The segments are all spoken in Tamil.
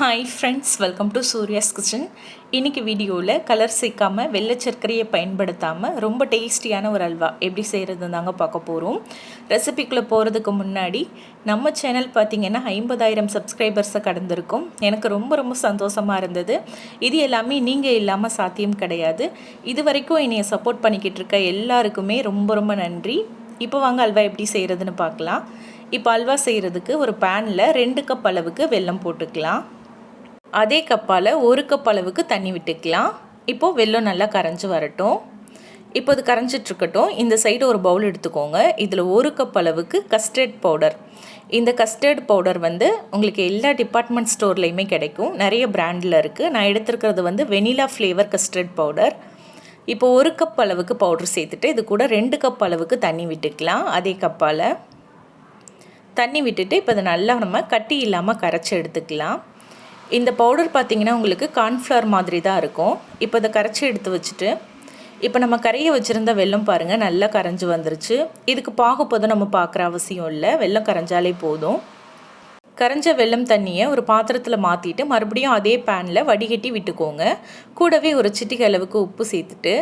Hi friends welcome to Surya's kitchen இன்றைக்கி வீடியோவில் கலர் சேர்க்காமல் வெள்ளை சர்க்கரையை பயன்படுத்தாமல் ரொம்ப டேஸ்டியான ஒரு அல்வா. எப்படி செய்கிறது தாங்க பார்க்க போகிறோம் ரெசிபிக்குள்ளே போகிறதுக்கு முன்னாடி நம்ம சேனல் பார்த்திங்கன்னா ஐம்பதாயிரம் சப்ஸ்கிரைபர்ஸை கடந்திருக்கும். எனக்கு ரொம்ப ரொம்ப சந்தோஷமாக இருந்தது. இது எல்லாமே நீங்கள் இல்லாமல் சாத்தியம் கிடையாது. இது வரைக்கும் என்னையை சப்போர்ட் பண்ணிக்கிட்டு இருக்க எல்லாருக்குமே ரொம்ப ரொம்ப நன்றி. இப்போ வாங்க அல்வா எப்படி செய்கிறதுன்னு பார்க்கலாம். இப்போ அல்வா செய்கிறதுக்கு ஒரு பேனில் ரெண்டு கப் அளவுக்கு வெல்லம் போட்டுக்கலாம். அதே கப்பால் ஒரு கப் அளவுக்கு தண்ணி விட்டுக்கலாம். இப்போது வெள்ளம் நல்லா கரைஞ்சி வரட்டும். இப்போ அது கரைஞ்சிட்ருக்கட்டும். இந்த சைடு ஒரு பவுல் எடுத்துக்கோங்க. இதில் ஒரு கப் அளவுக்கு கஸ்டர்ட் பவுடர் இந்த கஸ்டர்ட் பவுடர் வந்து உங்களுக்கு எல்லா டிபார்ட்மெண்ட் ஸ்டோர்லேயுமே கிடைக்கும். நிறைய பிராண்டில் இருக்குது நான் எடுத்துருக்கிறது வந்து வெனிலா ஃப்ளேவர் கஸ்டர்ட் பவுடர் இப்போ ஒரு கப் அளவுக்கு பவுடர் சேர்த்துட்டு இது கூட ரெண்டு கப் அளவுக்கு தண்ணி விட்டுக்கலாம். அதே கப்பால் தண்ணி விட்டுட்டு இப்போ அதை நல்லா நம்ம கட்டி இல்லாமல் கரைச்சி எடுத்துக்கலாம். இந்த பவுடர் பார்த்திங்கன்னா உங்களுக்கு கார்ன்ஃப்ளவர் மாதிரி தான் இருக்கும். இப்போ இதை கரைச்சி எடுத்து வச்சுட்டு இப்போ நம்ம கரைய வச்சுருந்த வெள்ளம் பாருங்கள் நல்லா கரைஞ்சி வந்துருச்சு. இதுக்கு பாகுப்போதும் நம்ம பார்க்குற அவசியம் இல்லை. வெள்ளம் கரைஞ்சாலே போதும். கரைஞ்ச வெள்ளம் தண்ணியை ஒரு பாத்திரத்தில் மாற்றிட்டு மறுபடியும் அதே பேனில் வடிகட்டி விட்டுக்கோங்க. கூடவே ஒரு சிட்டிகை அளவுக்கு உப்பு சேர்த்துட்டு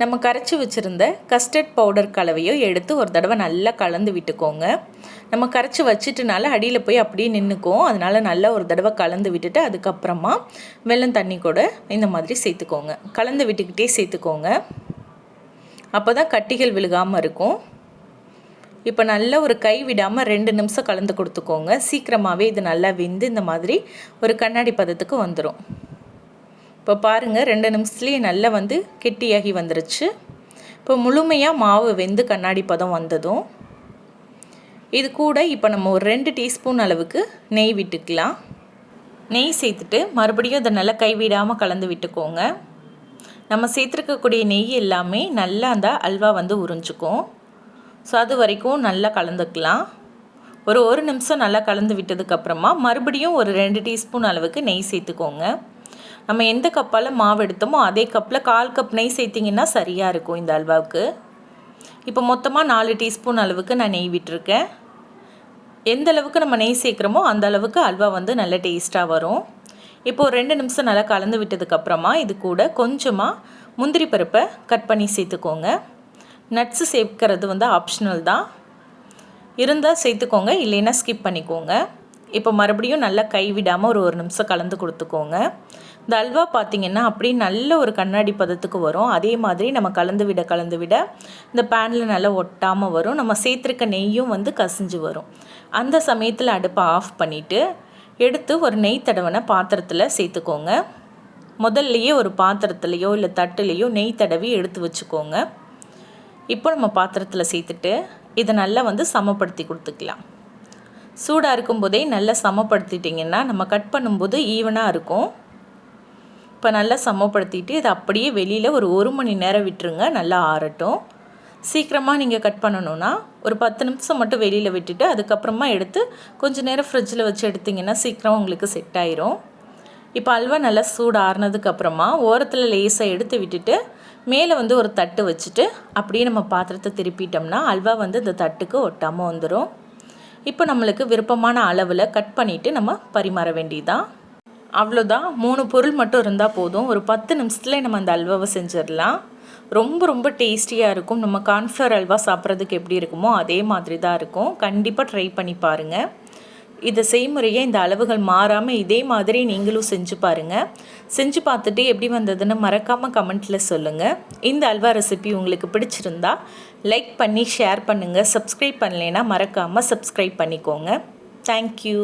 நம்ம கரைச்சி வச்சுருந்த கஸ்டர்ட் பவுடர் கலவையோ எடுத்து ஒரு தடவை நல்லா கலந்து விட்டுக்கோங்க. நம்ம கரைச்சி வச்சுட்டுனால அடியில் போய் அப்படியே நின்றுக்கும் அதனால் நல்லா ஒரு தடவை கலந்து விட்டுட்டு அதுக்கப்புறமா வெள்ளம் தண்ணி கூட இந்த மாதிரி சேர்த்துக்கோங்க. கலந்து விட்டுக்கிட்டே சேர்த்துக்கோங்க. அப்போ தான் கட்டிகள் விழுகாமல் இருக்கும். இப்போ நல்லா ஒரு கை விடாமல் ரெண்டு நிமிஷம் கலந்து கொடுத்துக்கோங்க. சீக்கிரமாகவே இது நல்லா வெந்து இந்த மாதிரி ஒரு கண்ணாடி பதத்துக்கு வந்துடும் இப்போ பாருங்கள் ரெண்டு நிமிஷத்துலேயே நல்லா வந்து கெட்டியாகி வந்துருச்சு. இப்போ முழுமையாக மாவு வெந்து கண்ணாடி பதம் வந்ததும் இது கூட இப்போ நம்ம ஒரு ரெண்டு டீஸ்பூன் அளவுக்கு நெய் விட்டுக்கலாம். நெய் சேர்த்துட்டு மறுபடியும் அதை நல்லா கைவிடாமல் கலந்து விட்டுக்கோங்க. நம்ம சேர்த்துருக்கக்கூடிய நெய் எல்லாமே நல்லா அந்த அல்வா வந்து உறிஞ்சிக்கும். ஸோ அது வரைக்கும் நல்லா கலந்துக்கலாம். ஒரு ஒரு நிமிஷம் நல்லா கலந்து விட்டதுக்கப்புறமா மறுபடியும் ஒரு ரெண்டு டீஸ்பூன் அளவுக்கு நெய் சேர்த்துக்கோங்க. நம்ம எந்த கப்பால் மாவு எடுத்தோமோ அதே கப்பில் கால் கப் நெய் சேர்த்திங்கன்னா சரியாக இருக்கும் இந்த அல்வாவுக்கு. இப்போ மொத்தமாக நாலு டீஸ்பூன் அளவுக்கு நான் நெய் விட்டுருக்கேன். எந்த அளவுக்கு நம்ம நெய் சேர்க்குறோமோ அந்த அளவுக்கு அல்வா வந்து நல்ல டேஸ்ட்டாக வரும். இப்போது ரெண்டு நிமிஷம் நல்லா கலந்து விட்டதுக்கப்புறமா இது கூட கொஞ்சமாக முந்திரி பருப்பை கட் பண்ணி சேர்த்துக்கோங்க. நட்ஸு சேர்க்கறது வந்து ஆப்ஷனல் தான். இருந்தால் சேர்த்துக்கோங்க இல்லைன்னா ஸ்கிப் பண்ணிக்கோங்க. இப்போ மறுபடியும் நல்லா கைவிடாமல் ஒரு ஒரு நிமிஷம் கலந்து கொடுத்துக்கோங்க. இந்த அல்வா பார்த்திங்கன்னா அப்படியே நல்ல ஒரு கண்ணாடி பதத்துக்கு வரும். அதே மாதிரி நம்ம கலந்து விட கலந்து விட இந்த பேனில் நல்லா ஒட்டாமல் வரும். நம்ம சேர்த்துருக்க நெய்யும் வந்து கசிஞ்சு வரும். அந்த சமயத்தில் அடுப்பை ஆஃப் பண்ணிவிட்டு எடுத்து ஒரு நெய் தடவனை பாத்திரத்தில் சேர்த்துக்கோங்க. முதல்லையே ஒரு பாத்திரத்துலேயோ இல்லை தட்டுலேயோ நெய் தடவி எடுத்து வச்சுக்கோங்க. இப்போ நம்ம பாத்திரத்தில் சேர்த்துட்டு இதை நல்லா வந்து சமப்படுத்தி கொடுத்துக்கலாம். சூடாக இருக்கும்போதே நல்லா சமப்படுத்திட்டிங்கன்னா நம்ம கட் பண்ணும்போது ஈவனாக இருக்கும். இப்போ நல்லா சமப்படுத்திட்டு இதை அப்படியே வெளியில் ஒரு ஒரு மணி நேரம் விட்டுருங்க நல்லா ஆறட்டும். சீக்கிரமாக நீங்கள் கட் பண்ணணுன்னா ஒரு பத்து நிமிஷம் மட்டும் வெளியில் விட்டுட்டு அதுக்கப்புறமா எடுத்து கொஞ்சம் நேரம் ஃப்ரிட்ஜில் வச்சு எடுத்திங்கன்னா சீக்கிரம் உங்களுக்கு செட் ஆயிரும். இப்போ அல்வா நல்லா சூடு ஆறுனதுக்கப்புறமா ஓரத்தில் லேஸாக எடுத்து விட்டுட்டு மேலே வந்து ஒரு தட்டு வச்சுட்டு அப்படியே நம்ம பாத்திரத்தை திருப்பிட்டோம்னா அல்வா வந்து இந்த தட்டுக்கு ஒட்டாமல் வந்துடும் இப்போ நம்மளுக்கு விருப்பமான அளவில் கட் பண்ணிவிட்டு நம்ம பரிமாற வேண்டியதான் அவ்வளோதான். மூணு பொருள் மட்டும் இருந்தால் போதும். ஒரு பத்து நிமிஷத்தில் நம்ம அந்த அல்வாவை செஞ்சிடலாம். ரொம்ப ரொம்ப டேஸ்டியாக இருக்கும். நம்ம கான்ஃப்ளவர் அல்வா சாப்பிட்றதுக்கு எப்படி இருக்குமோ அதே மாதிரி தான் இருக்கும். கண்டிப்பாக ட்ரை பண்ணி பாருங்கள் இதை செய்முறையை இந்த அளவுகள் மாறாமல் இதே மாதிரி நீங்களும் செஞ்சு பாருங்கள் செஞ்சு பார்த்துட்டு எப்படி வந்ததுன்னு மறக்காமல் கமெண்ட்டில் சொல்லுங்கள் இந்த அல்வா ரெசிபி உங்களுக்கு பிடிச்சிருந்தா லைக் பண்ணி ஷேர் பண்ணுங்கள் சப்ஸ்கிரைப் பண்ணலைன்னா மறக்காமல் சப்ஸ்கிரைப் பண்ணிக்கோங்க. தேங்க்யூ